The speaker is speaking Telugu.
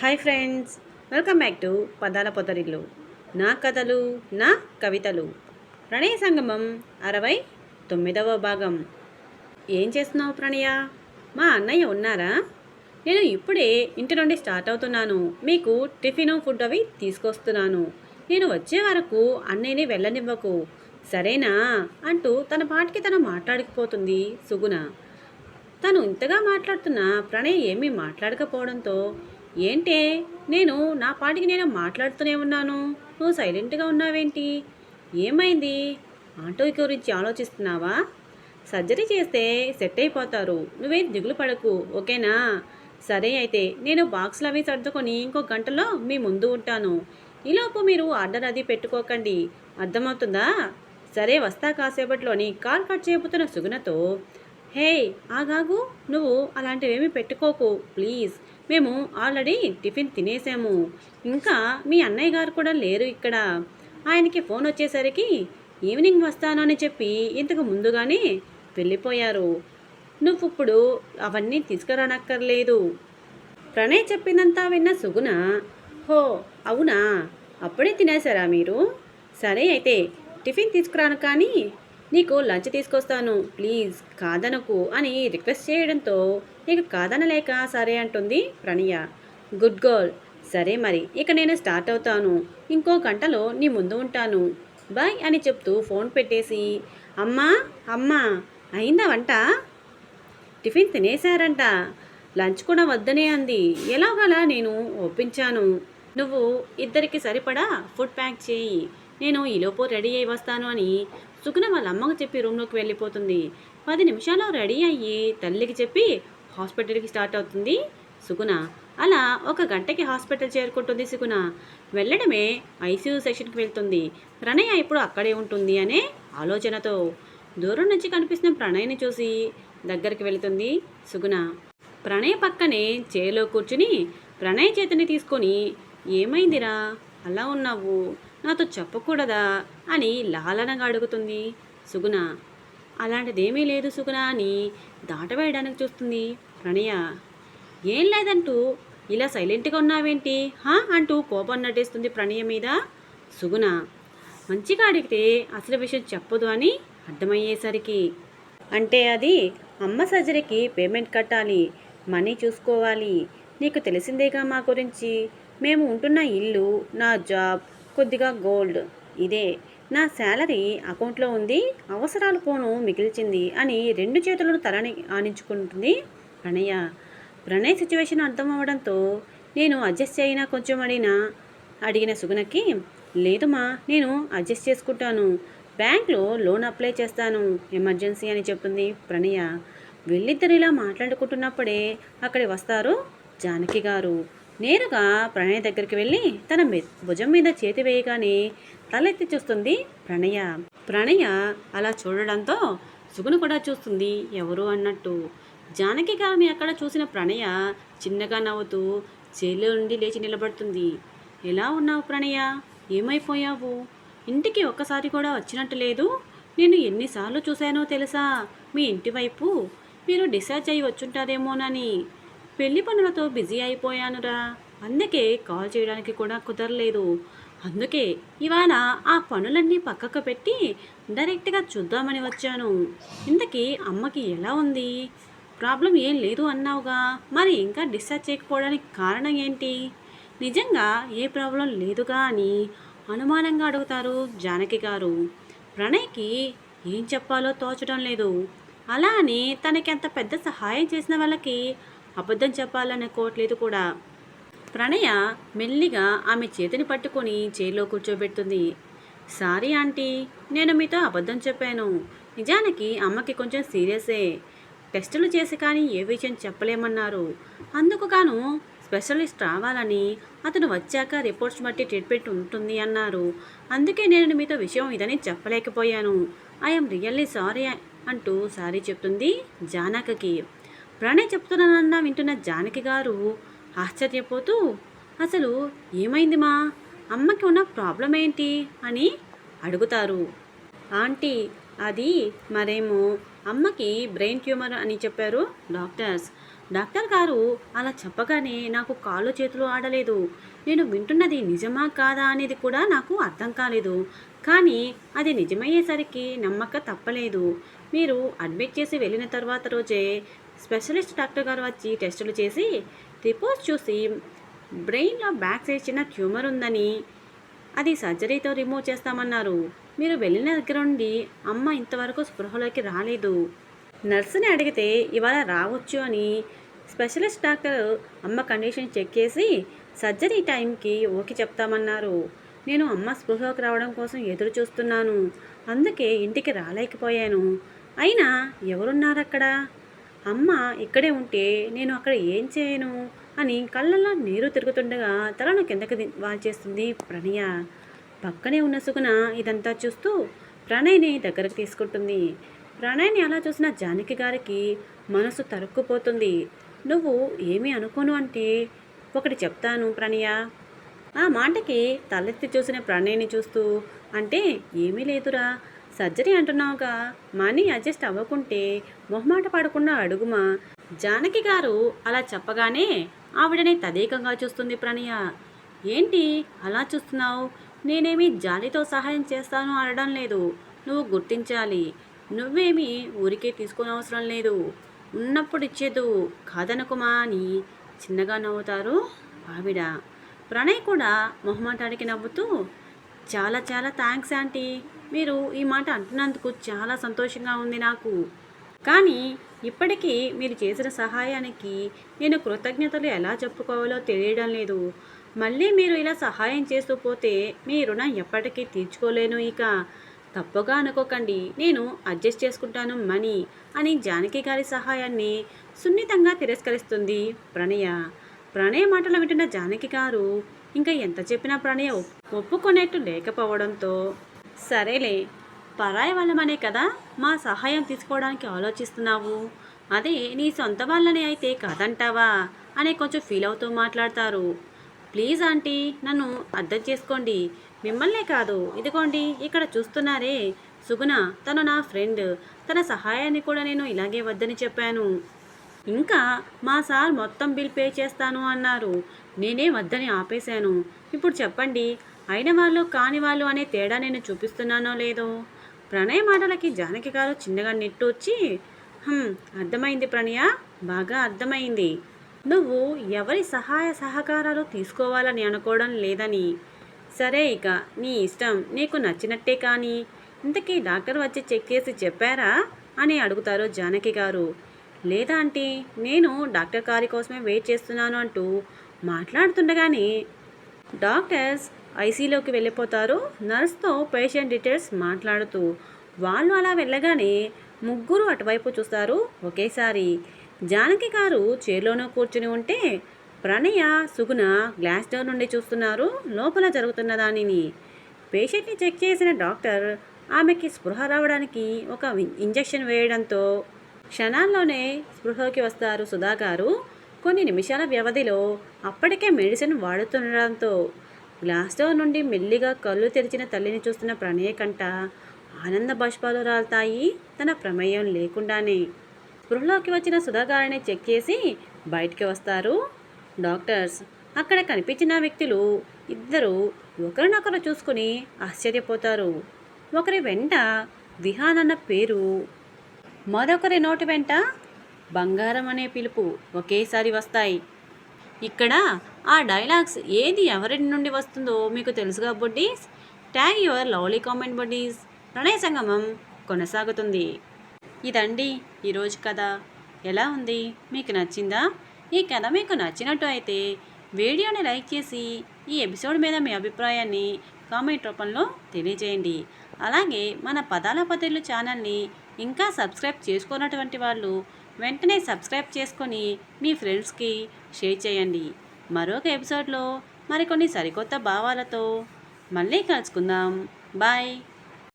Hi friends welcome back to పదాల పొదరిల్లు. నా కథలు నా కవితలు. ప్రణయ సంగమం అరవై తొమ్మిదవ భాగం. ఏం చేస్తున్నావు ప్రణయ? మా అన్నయ్య ఉన్నారా? నేను ఇప్పుడే ఇంటి నుండి స్టార్ట్ అవుతున్నాను. మీకు టిఫిన్ ఫుడ్ అవి తీసుకొస్తున్నాను. నేను వచ్చే వరకు అన్నయ్యని వెళ్ళనివ్వకు. సరేనా? అంటూ తన పాటికి తను మాట్లాడకపోతుంది సుగుణ. తను ఇంతగా మాట్లాడుతున్న ప్రణయ్ ఏమీ మాట్లాడకపోవడంతో ఏంటే? నేను నా పాటికి నేను మాట్లాడుతూనే ఉన్నాను. నువ్వు సైలెంట్గా ఉన్నావేంటి? ఏమైంది? ఆటో గురించి ఆలోచిస్తున్నావా? సర్జరీ చేస్తే సెట్ అయిపోతారు. నువ్వేం దిగులు పడకు ఓకేనా? సరే అయితే నేను బాక్స్లు అవి సర్దుకొని ఇంకో గంటలో మీ ముందు ఉంటాను. ఈలోపు మీరు ఆర్డర్ అది పెట్టుకోకండి. అర్థమవుతుందా? సరే వస్తా కాసేపట్లోని కాల్ కట్ చేయబోతున్న సుగుణతో. హే ఆగాగు నువ్వు అలాంటివేమీ పెట్టుకోకు ప్లీజ్. మేము ఆల్రెడీ టిఫిన్ తినేసాము. ఇంకా మీ అన్నయ్య గారు కూడా లేరు ఇక్కడ. ఆయనకి ఫోన్ వచ్చేసరికి ఈవినింగ్ వస్తాను అని చెప్పి ఇంతకు ముందుగానే వెళ్ళిపోయారు. నువ్వు ఇప్పుడు అవన్నీ తీసుకురానక్కర్లేదు. ప్రణయ్ చెప్పిందంతా విన్న సుగుణ హో అవునా? అప్పుడే తినేశారా మీరు? సరే అయితే టిఫిన్ తీసుకురాను కానీ నీకు లంచ్ తీసుకొస్తాను ప్లీజ్ కాదనకు అని రిక్వెస్ట్ చేయడంతో నీకు కాదనలేక సరే అంటుంది ప్రణయ. గుడ్ గర్ల్ సరే మరి ఇక నేను స్టార్ట్ అవుతాను. ఇంకో గంటలో నీ ముందు ఉంటాను. బాయ్ అని చెప్తూ ఫోన్ పెట్టేసి అమ్మా అమ్మా అయిందా వంట? టిఫిన్ తినేశారంట. లంచ్ కూడా వద్దనే అంది. ఎలాగలా నేను ఒప్పించాను. నువ్వు ఇద్దరికి సరిపడా ఫుడ్ ప్యాక్ చేయి. నేను ఈలోపు రెడీ అయి వస్తాను అని సుగుణ వాళ్ళ అమ్మకు చెప్పి రూమ్లోకి వెళ్ళిపోతుంది. పది నిమిషాల్లో రెడీ అయ్యి తల్లికి చెప్పి హాస్పిటల్కి స్టార్ట్ అవుతుంది సుగుణ. అలా ఒక గంటకి హాస్పిటల్ చేరుకుంటుంది సుగుణ. వెళ్ళడమే ఐసీయూ సెక్షన్కి వెళ్తుంది. ప్రణయ ఇప్పుడు అక్కడే ఉంటుంది అనే ఆలోచనతో దూరం నుంచి కనిపిస్తున్న ప్రణయ్ని చూసి దగ్గరికి వెళుతుంది సుగుణ. ప్రణయ్ పక్కనే చేలో కూర్చుని ప్రణయ్ చేతిని తీసుకొని ఏమైందిరా? అలా ఉన్నావు? నాతో చెప్పకూడదా అని లాలనగా అడుగుతుంది సుగుణ. అలాంటిదేమీ లేదు సుగుణ అని దాటవేయడానికి చూస్తుంది ప్రణయ. ఏం లేదంటూ ఇలా సైలెంట్గా ఉన్నావేంటి? హా? అంటూ కోపం నటిస్తుంది ప్రణయ మీద సుగుణ. మంచిగా అడిగితే అసలు విషయం చెప్పదు అని అర్థమయ్యేసరికి. అంటే అది అమ్మ సర్జరీకి పేమెంట్ కట్టాలి మనీ చూసుకోవాలి నీకు తెలిసిందేగా మా గురించి? మేము ఉంటున్న ఇల్లు నా జాబ్ కొద్దిగా గోల్డ్. ఇదే నా శాలరీ అకౌంట్లో ఉంది అవసరాలు పోను మిగిల్చింది అని రెండు చేతులను తలని ఆనించుకుంటుంది ప్రణయ. ప్రణయ్ సిచ్యువేషన్ అర్థం అవ్వడంతో నేను అడ్జస్ట్ అయినా కొంచెం అడిగినా అడిగిన సుగుణకి లేదుమా నేను అడ్జస్ట్ చేసుకుంటాను బ్యాంక్లో లోన్ అప్లై చేస్తాను ఎమర్జెన్సీ అని చెప్తుంది ప్రణయ. వీళ్ళిద్దరు ఇలా మాట్లాడుకుంటున్నప్పుడే అక్కడికి వస్తారు జానకి గారు. నేరుగా ప్రణయ్ దగ్గరికి వెళ్ళి తన మె- భుజం మీద చేతి వేయగానే తలెత్తి చూస్తుంది ప్రణయ. ప్రణయ అలా చూడడంతో సుగును కూడా చూస్తుంది. ఎవరు అన్నట్టు. జానకి గారిని అక్కడ చూసిన ప్రణయ చిన్నగా నవ్వుతూ చేలో నుండి లేచి నిలబడుతుంది. ఎలా ఉన్నావు ప్రణయ? ఏమైపోయావు? ఇంటికి ఒక్కసారి కూడా వచ్చినట్టు లేదు. నేను ఎన్నిసార్లు చూశానో తెలుసా? మీ ఇంటి వైపు మీరు డిశ్చార్జ్ అయ్యి వచ్చుంటారేమోనని. పెళ్ళి పనులతో బిజీ అయిపోయానురా. అందుకే కాల్ చేయడానికి కూడా కుదరలేదు. అందుకే ఇవాళ ఆ పనులన్నీ పక్కకు పెట్టి డైరెక్ట్గా చూద్దామని వచ్చాను. ఇంతకీ అమ్మకి ఎలా ఉంది? ప్రాబ్లం ఏం లేదు అన్నావుగా. మరి ఇంకా డిశ్చార్జ్ చేయకపోవడానికి కారణం ఏంటి? నిజంగా ఏ ప్రాబ్లం లేదుగా అని అనుమానంగా అడుగుతారు జానకి గారు. ప్రణయ్కి ఏం చెప్పాలో తోచడం లేదు. అలా అని తనకి అంత పెద్ద సహాయం చేసిన వాళ్ళకి అబద్ధం చెప్పాలనుకోవట్లేదు కూడా. ప్రణయ మెల్లిగా ఆమె చేతిని పట్టుకొని చేలో కూర్చోబెడుతుంది. Sorry aunty. నేను మీతో అబద్ధం చెప్పాను. నిజానికి అమ్మకి కొంచెం సీరియసే. టెస్టులు చేసి కానీ ఏ విషయం చెప్పలేమన్నారు. అందుకు గాను స్పెషలిస్ట్ రావాలని అతను వచ్చాక రిపోర్ట్స్ బట్టి ట్రీట్మెంట్ ఉంటుంది అన్నారు. అందుకే నేను మీతో విషయం ఇదని చెప్పలేకపోయాను. ఐఎమ్ రియల్లీ సారీ అంటూ సారీ చెప్తుంది జానకకి. ప్రణయ్ చెప్తున్నానన్న వింటున్న జానకి గారు ఆశ్చర్యపోతూ అసలు ఏమైంది మా? అమ్మకి ఉన్న ప్రాబ్లం ఏంటి? అని అడుగుతారు. ఆంటీ అది మరేమో అమ్మకి బ్రెయిన్ ట్యూమర్ అని చెప్పారు డాక్టర్స్. డాక్టర్ గారు అలా చెప్పగానే నాకు కాళ్ళు చేతులు ఆడలేదు. నేను వింటున్నది నిజమా కాదా అనేది కూడా నాకు అర్థం కాలేదు. కానీ అది నిజమయ్యేసరికి నమ్మక తప్పలేదు. మీరు అడ్మిట్ చేసి వెళ్ళిన తర్వాత రోజే స్పెషలిస్ట్ డాక్టర్ గారు వచ్చి టెస్టులు చేసి రిపోర్ట్స్ చూసి బ్రెయిన్లో బ్యాక్ సైడ్ చిన్న ట్యూమర్ ఉందని అది సర్జరీతో రిమూవ్ చేస్తామన్నారు. మీరు వెళ్ళిన దగ్గర నుండి అమ్మ ఇంతవరకు స్పృహలోకి రాలేదు. నర్సుని అడిగితే ఇవాళ రావచ్చు అని స్పెషలిస్ట్ డాక్టర్ అమ్మ కండిషన్ చెక్ చేసి సర్జరీ టైంకి ఓకే చెప్తామన్నారు. నేను అమ్మ స్పృహలోకి రావడం కోసం ఎదురు చూస్తున్నాను. అందుకే ఇంటికి రాలేకపోయాను. అయినా ఎవరున్నారు అక్కడ అమ్మ ఇక్కడే ఉంటే నేను అక్కడ ఏం చేయను? అని కళ్ళల్లో నీరు తిరుగుతుండగా తలను కిందకి వాల్చేస్తుంది ప్రణయ. పక్కనే ఉన్న సుగుణ ఇదంతా చూస్తూ ప్రణయ్ని దగ్గరకు తీసుకుంటుంది. ప్రణయ్ని అలా చూసిన జానకి గారికి మనసు తరుక్కుపోతుంది. నువ్వు ఏమీ అనుకోను అంటే ఒకటి చెప్తాను ప్రణయ. ఆ మాటకి తలెత్తి చూసిన ప్రణయ్ని చూస్తూ అంటే ఏమీ లేదురా సర్జరీ అంటున్నావుగా. మనీ అడ్జస్ట్ అవ్వకుంటే మొహమాట పడకుండా అడుగుమా? జానకి గారు అలా చెప్పగానే ఆవిడని తదేకంగా చూస్తుంది ప్రణయ. ఏంటి అలా చూస్తున్నావు? నేనేమి జాలితో సహాయం చేస్తాను అనడం లేదు. నువ్వు గుర్తించాలి. నువ్వేమీ ఊరికే తీసుకుని అవసరం లేదు. ఉన్నప్పుడు ఇచ్చేదు. కాదనకుమా అని చిన్నగా నవ్వుతారు ఆవిడ. ప్రణయ్ కూడా మొహమాటానికి నవ్వుతూ చాలా చాలా థ్యాంక్స్ ఆంటీ. మీరు ఈ మాట అంటున్నందుకు చాలా సంతోషంగా ఉంది నాకు. కానీ ఇప్పటికీ మీరు చేసిన సహాయానికి నేను కృతజ్ఞతలు ఎలా చెప్పుకోవాలో తెలియడం లేదు. మళ్ళీ మీరు ఇలా సహాయం చేస్తూ పోతే మీ రుణం ఎప్పటికీ తీర్చుకోలేను ఇక. తప్పుగా అనుకోకండి. నేను అడ్జస్ట్ చేసుకుంటాను మనీ అని జానకి గారి సహాయాన్ని సున్నితంగా తిరస్కరిస్తుంది ప్రణయ. ప్రణయ మాటలు వింటున్న జానకి గారు ఇంకా ఎంత చెప్పినా ప్రణయ ఒప్పుకునేట్టు లేకపోవడంతో సరేలే పరాయి వాళ్ళమనే కదా మా సహాయం తీసుకోవడానికి ఆలోచిస్తున్నావు. అదే నీ సొంత వాళ్ళని అయితే కాదంటావా అని కొంచెం ఫీల్ అవుతూ మాట్లాడతారు. ప్లీజ్ ఆంటీ నన్ను అర్థం చేసుకోండి. మిమ్మల్నే కాదు ఇదిగోండి ఇక్కడ చూస్తున్నారే. సుగుణ తను నా ఫ్రెండ్ తన సహాయాన్ని కూడా నేను ఇలాగే వద్దని చెప్పాను. ఇంకా మా సార్ మొత్తం బిల్ పే చేస్తాను అన్నారు. నేనే వద్దని ఆపేశాను. ఇప్పుడు చెప్పండి అయిన వాళ్ళు కాని వాళ్ళు అనే తేడా నేను చూపిస్తున్నానో లేదో? ప్రణయ్ మాటలకి జానకి గారు చిన్నగా నిట్టొచ్చి అర్థమైంది ప్రణయ బాగా అర్థమైంది. నువ్వు ఎవరి సహాయ సహకారాలు తీసుకోవాలని అనుకోవడం లేదని. సరే ఇక నీ ఇష్టం నీకు నచ్చినట్టే కానీ ఇంతకీ డాక్టర్ వచ్చి చెక్ చేసి చెప్పారా? అని అడుగుతారు జానకి గారు. లేదా ఆంటీ నేను డాక్టర్ గారి కోసమే వెయిట్ చేస్తున్నాను అంటూ మాట్లాడుతుండగానే డాక్టర్స్ ఐసీలోకి వెళ్ళిపోతారు. నర్స్తో పేషెంట్ డీటెయిల్స్ మాట్లాడుతూ వాళ్ళు అలా వెళ్ళగానే ముగ్గురు అటువైపు చూస్తారు. ఒకేసారి జానకి గారు చైర్లోనూ కూర్చుని ఉంటే ప్రణయ సుగుణ గ్లాస్ డోర్ నుండి చూస్తున్నారు. లోపల జరుగుతున్న దానిని పేషెంట్ని చెక్ చేసిన డాక్టర్ ఆమెకి స్పృహ రావడానికి ఒక ఇంజెక్షన్ వేయడంతో క్షణాల్లోనే స్పృహలోకి వస్తారు సుధా గారు కొన్ని నిమిషాల వ్యవధిలో అప్పటికే మెడిసిన్ వాడుతుండడంతో గ్లాస్ డోర్ నుండి మెల్లిగా కళ్ళు తెరిచిన తల్లిని చూస్తున్న ప్రణయ కంట ఆనంద బాష్పాలు రాలుతాయి. తన ప్రమేయం లేకుండానే స్పృహలోకి వచ్చిన సుధాగారిని చెక్ చేసి బయటికి వస్తారు. డాక్టర్స్ అక్కడ కనిపించిన వ్యక్తులు ఇద్దరు ఒకరినొకరు చూసుకుని ఆశ్చర్యపోతారు. ఒకరి వెంట విహాన్ అన్న పేరు మరొకరి నోటి వెంట బంగారం అనే పిలుపు ఒకేసారి వస్తాయి. ఇక్కడ ఆ డైలాగ్స్ ఏది ఎవరి నుండి వస్తుందో మీకు తెలుసుగా buddies? Tag your lovely comment buddies. ప్రణయ సంగమం కొనసాగుతుంది. ఇదండి ఈరోజు కథ. ఎలా ఉంది? మీకు నచ్చిందా? ఈ కథ మీకు నచ్చినట్టు అయితే వీడియోని లైక్ చేసి ఈ ఎపిసోడ్ మీద మీ అభిప్రాయాన్ని కామెంట్ రూపంలో తెలియజేయండి. అలాగే మన పదాల పదిలు ఛానల్ని ఇంకా సబ్స్క్రైబ్ చేసుకున్నటువంటి వాళ్ళు వెంటనే సబ్స్క్రైబ్ చేసుకొని మీ ఫ్రెండ్స్కి షేర్ చేయండి. మరొక ఎపిసోడ్లో మరికొన్ని సరికొత్త భావాలతో మళ్ళీ కలుసుకుందాం. బాయ్.